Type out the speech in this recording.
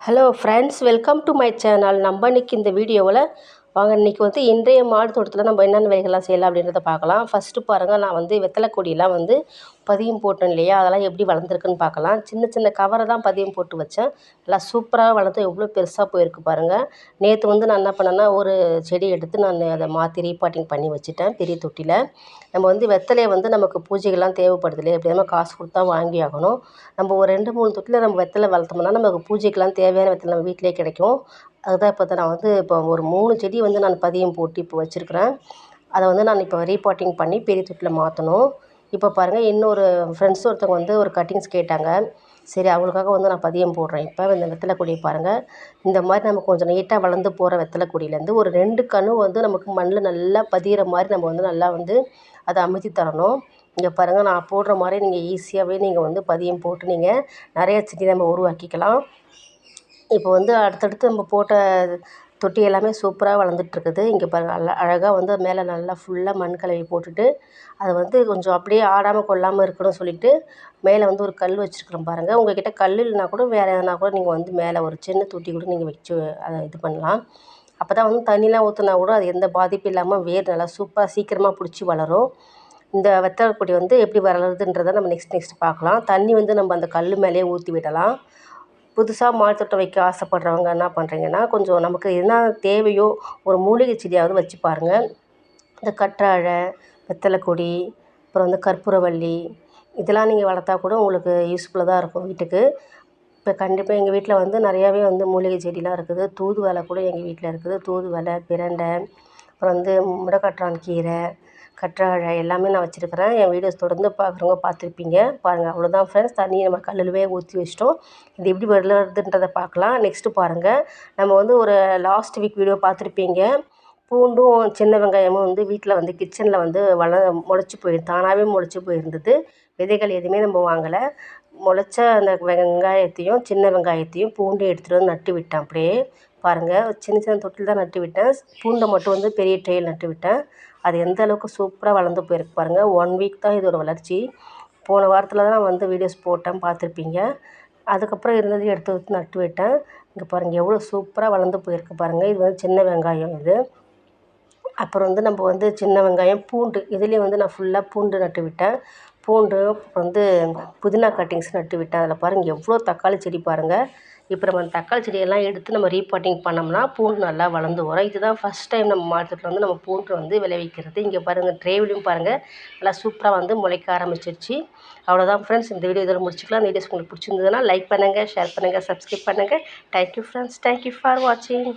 Hello friends welcome to my channel நம்ம இன்றைக்கி இந்த வீடியோவில் வாங்க இன்றைக்கி வந்து இன்றைய மாடு தோட்டத்தில் நம்ம என்னென்ன வேலைகள்லாம் செய்யலாம் அப்படின்றத பார்க்கலாம். ஃபஸ்ட்டு பாருங்கள் நான் வந்து வெத்தலை கொடியெலாம் வந்து பதியம் போட்டோம் இல்லையா? அதெல்லாம் எப்படி வளர்ந்துருக்குன்னு பார்க்கலாம். சின்ன சின்ன கவரை தான் பதியம் போட்டு வச்சேன். நல்லா சூப்பராக வளர்த்து எவ்வளோ பெருசாக போயிருக்கு பாருங்கள் நேற்று வந்து நான் என்ன பண்ணேன்னா ஒரு செடி எடுத்து நான் அதை மாற்றி ரீபாட்டிங் பண்ணி வச்சுட்டேன் பெரிய தொட்டியில். நம்ம வந்து வெத்தலையை வந்து நமக்கு பூஜைகள்லாம் தேவைப்படுது இல்லையா? எப்படியாவது காசு கொடுத்தா வாங்கி ஆகணும். நம்ம ஒரு ரெண்டு மூணு தொட்டியில் நம்ம வெத்தலை வளர்த்தோம்னா நமக்கு பூஜைக்கெலாம் தேவையான வெத்தலை நம்ம வீட்டிலே கிடைக்கும். அதுதான் இப்போ நான் வந்து இப்போ ஒரு மூணு செடி வந்து நான் பதியம் போட்டு இப்போ வச்சுருக்கிறேன். அதை வந்து நான் இப்போ ரீபாட்டிங் பண்ணி பெரிய தொட்டியில் மாற்றணும் இப்போ பாருங்கள் இன்னொரு ஃப்ரெண்ட்ஸ் ஒருத்தவங்க வந்து ஒரு கட்டிங்ஸ் கேட்டாங்க. சரி அவங்களுக்காக வந்து நான் பதியம் போடுறேன். இப்போ இந்த வெத்தலை கொடியை பாருங்கள் இந்த மாதிரி நம்ம கொஞ்சம் நீட்டாக வளர்ந்து போகிற வெத்தலை கொடியிலேருந்து ஒரு ரெண்டு கணு வந்து நமக்கு மண்ணில் நல்லா பதிகிற மாதிரி நம்ம வந்து நல்லா வந்து அதை அமைதி தரணும். இங்கே பாருங்கள் நான் போடுற மாதிரி நீங்கள் ஈஸியாகவே நீங்கள் வந்து பதியம் போட்டு நீங்கள் நிறைய செடி நம்ம உருவாக்கிக்கலாம். இப்போ வந்து அடுத்தடுத்து நம்ம போட்ட தொட்டி எல்லாமே சூப்பராக வளர்ந்துட்ருக்குது இங்கே பாருங்கள் நல்லா அழகாக வந்து மேலே நல்லா ஃபுல்லாக மண் கலவி போட்டுட்டு அதை வந்து கொஞ்சம் அப்படியே ஆடாமல் கொள்ளாமல் இருக்கணும்னு சொல்லிட்டு மேலே வந்து ஒரு கல் வச்சுருக்குறோம் பாருங்கள் உங்கள் கிட்டே கல் இல்லைனா கூட வேறு எதுனா கூட நீங்கள் வந்து மேலே ஒரு சின்ன தொட்டி கூட நீங்கள் வச்சு அதை இது பண்ணலாம். அப்போ தான் வந்து தண்ணிலாம் ஊற்றினா கூட அது எந்த பாதிப்பும் இல்லாமல் வேர் நல்லா சூப்பராக சீக்கிரமாக பிடிச்சி வளரும். இந்த வெத்தலை கொடி வந்து எப்படி வளருதுன்றதை நம்ம நெக்ஸ்ட் நெக்ஸ்ட் பார்க்கலாம். தண்ணி வந்து நம்ம அந்த கல் மேலேயே ஊற்றி விடலாம். புதுசாக மாடித்தோட்டம் வைக்க ஆசைப்பட்றவங்க என்ன பண்ணுறீங்கன்னா கொஞ்சம் நமக்கு என்ன தேவையோ ஒரு மூலிகை செடியாவது வச்சு பாருங்கள் இந்த கற்றாழை வெத்தலை கொடி அப்புறம் வந்து கற்பூரவள்ளி இதெல்லாம் நீங்கள் வளர்த்தா கூட உங்களுக்கு யூஸ்ஃபுல்லாக தான் இருக்கும் வீட்டுக்கு. இப்போ கண்டிப்பாக எங்கள் வீட்டில் வந்து நிறையாவே வந்து மூலிகை செடிலாம் இருக்குது. தூதுவளை கூட எங்கள் வீட்டில் இருக்குது. தூதுவளை பிரண்டை அப்புறம் வந்து முடக்கற்றான் கீரை கற்றாழை எல்லாமே நான் வச்சுருக்கிறேன். என் வீடியோஸ் தொடர்ந்து பார்க்குறவங்க பார்த்துருப்பீங்க பாருங்கள் அவ்வளோதான் ஃப்ரெண்ட்ஸ் தண்ணியை நம்ம கல்லுலவே ஊற்றி வச்சிட்டோம். இது எப்படி வருதுன்றதை பார்க்கலாம் நெக்ஸ்ட்டு பாருங்கள் நம்ம வந்து ஒரு லாஸ்ட் வீக் வீடியோ பார்த்துருப்பீங்க பூண்டும் சின்ன வெங்காயமும் வந்து வீட்டில் வந்து கிச்சனில் வந்து வள முளைச்சி போய் தானாகவே முளைச்சி போயிருந்தது. விதைகள் எதுவுமே நம்ம வாங்கலை. முளைச்ச அந்த வெங்காயத்தையும் சின்ன வெங்காயத்தையும் பூண்டு எடுத்துகிட்டு வந்து நட்டு விட்டேன் அப்படியே. பாருங்கள் சின்ன சின்ன தொட்டில் தான் நட்டு விட்டேன். பூண்டை மட்டும் வந்து பெரிய ட்ரேயில் நட்டு விட்டேன். அது எந்த அளவுக்கு சூப்பராக வளர்ந்து போயிருக்கு பாருங்கள் ஒன் வீக் தான் இதோட வளர்ச்சி. போன வாரத்தில் தான் நான் வந்து வீடியோஸ் போட்டேன் பார்த்துருப்பீங்க. அதுக்கப்புறம் இருந்தது எடுத்து வச்சு நட்டு விட்டேன். இங்கே பாருங்கள் எவ்வளோ சூப்பராக வளர்ந்து போயிருக்கு பாருங்கள் இது வந்து சின்ன வெங்காயம் இது. அப்புறம் வந்து நம்ம வந்து சின்ன வெங்காயம் பூண்டு. இதுலேயும் வந்து நான் ஃபுல்லாக பூண்டு நட்டு விட்டேன். பூண்டு வந்து புதினா கட்டிங்ஸ் நட்டு விட்டேன். அதில் பாருங்கள் எவ்வளோ தக்காளி செடி பாருங்கள் இப்போ நம்ம அந்த தக்காளி செடியெல்லாம் எடுத்து நம்ம ரீபாட்டிங் பண்ணோம்னா பூண்டு நல்லா வளர்ந்து வரும். இதுதான் ஃபஸ்ட் டைம் நம்ம மார்க்கெட்டில் வந்து நம்ம பூண்டு வந்து விளைவிக்கிறது. இங்கே பாருங்கள் ட்ரேவிலையும் பாருங்கள் நல்லா சூப்பராக வந்து முளைக்க ஆரம்பிச்சிருச்சு. அவ்வளோதான் ஃப்ரெண்ட்ஸ் இந்த வீடியோ இதில் முடிச்சுக்கலாம். இந்த வீடியோஸ் உங்களுக்கு பிடிச்சிருந்ததுன்னா லைக் பண்ணுங்கள் ஷேர் பண்ணுங்கள் சப்ஸ்கிரைப் பண்ணுங்கள் தேங்க்யூ ஃப்ரெண்ட்ஸ் தேங்க்யூ ஃபார் வாட்சிங்